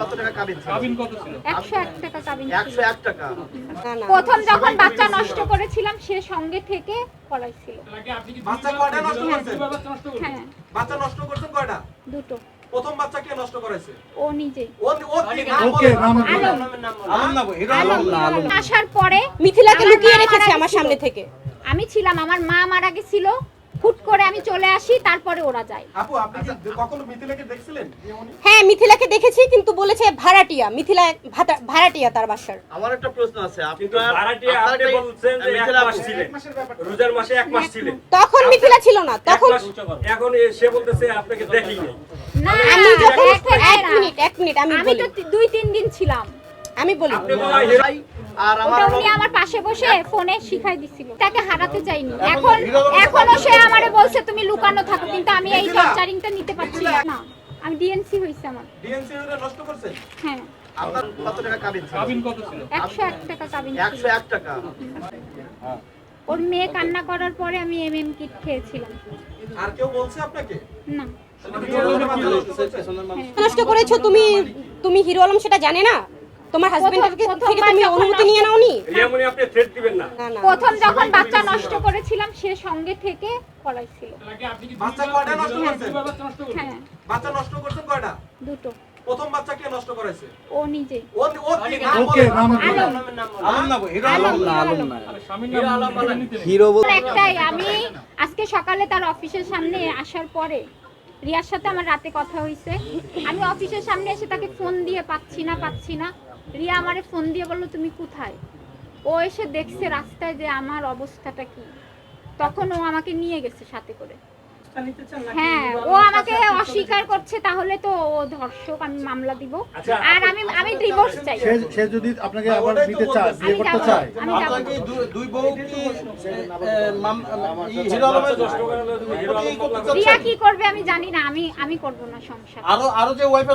কত টাকা কাবিন কাবিন কত ছিল? একশো এক টাকা কাবিন ছিল। একশো এক টাকা। না না। প্রথম যখন বাচ্চা নষ্ট করেছিলাম সে সঙ্গে থেকে করাইছিল বাচ্চা কয়টা নষ্ট করছেন বাচ্চা নষ্ট করছে? হ্যাঁ। করছেন কয়টা? দুটো। প্রথম বাচ্চা কে নষ্ট করেছে? ও নিজে। ও ও ওকে নাম আলম। আলম? আলম আসার পরে মিথিলাকে লুকিয়ে রেখেছে আমার। সামনে থেকে। আমি ছিলাম আমার মা মারা গেছিল। হুট করে আমি চলে আসি তারপরে ওরা যায়। আপু আপনি কি কখনো মিথিলাকে দেখছিলেন? হ্যাঁ মিথিলাকে দেখেছি কিন্তু বলেছে ভাড়াটিয়া মিথিলা ভাড়াটিয়া তার বাসার। আমার একটা প্রশ্ন আছে আপনার ভাড়াটিয়া আপনি বলছেন যে এক মাস ছিলেন। রোজার মাসে এক মাস ছিলেন। তখন মিথিলা ছিল না তখন এখন সে বলতেছে আপনাকে দেখি নাই না আমি যখন এক মিনিট, এক মিনিট আমি আমি তো দুই তিন দিন ছিলাম। আমি বলি। আর আমার উনি আমার পাশে বসে ফোনে শিখাই দিছিল। তাকে হারাতে চাইনি। এখন এখনও সে আমারে বলছে তুমি লুকানো থাকো কিন্তু আমি এই। টর্চারিংটা নিতে পারছি না। আমি ডিএনসি হইছে আমার। ডিএনসি নষ্ট করছেন হ্যাঁ। আপনার কত টাকা কাবিন ছিল? কাবিন কত ছিল? একশো এক টাকা কাবিন ছিল। একশো এক টাকা। ওর মেয়ে কান্না করার পরে আমি এম এম কিট খেয়েছিলাম। আর কেউ বলছে আপনাকে? না? হ্যাঁ। নষ্ট করেছ তুমি? তুমি হিরো আলম সেটা জানে না? তোমার হাজবেন্ডের থেকে তুমি অনুমতি নিয়ে নাওনি? আপনি থ্রেট দিবেন না। না না। প্রথম যখন বাচ্চা নষ্ট করেছিলাম সে সঙ্গে থেকে করাইছিল বাচ্চা কয়টা নষ্ট করছেন বাচ্চা নষ্ট করছে? হ্যাঁ। বাচ্চা নষ্ট করছেন কয়টা? দুটো। প্রথম বাচ্চা কে নষ্ট করেছে? ও নিজে। ও ও কি নাম ওকে? নাম আলম। আলম আলম বলে। নেই। হিরো একটাই আমি আজকে সকালে তার অফিসের সামনে আসার পরে রিয়ার সাথে আমার রাতে কথা হয়েছে আমি অফিসের সামনে এসে তাকে ফোন দিয়ে পাচ্ছি না পাচ্ছি না। রিয়া আমারে ফোন দিয়ে বলল তুমি কোথায়? ও এসে দেখছে রাস্তায় যে আমার অবস্থাটা কি। তখন ও আমাকে নিয়ে গেছে সাথে করে। হ্যাঁ ও আমাকে অস্বীকার করছে তাহলে তো ও ধর্ষক আমি মামলা দিব। আচ্ছা, আর আমি আমি ডিভোর্স চাই। সে সে যদি আপনাকে আবার ওটাই নিতে চায় বিয়ে করতে চায় আমি আপনাকে দুই বউ কি হিরো আলমের রিয়া কি করবে আমি জানি না আমি আমি করব না সংসার। আরও আরও যে ওয়াইফ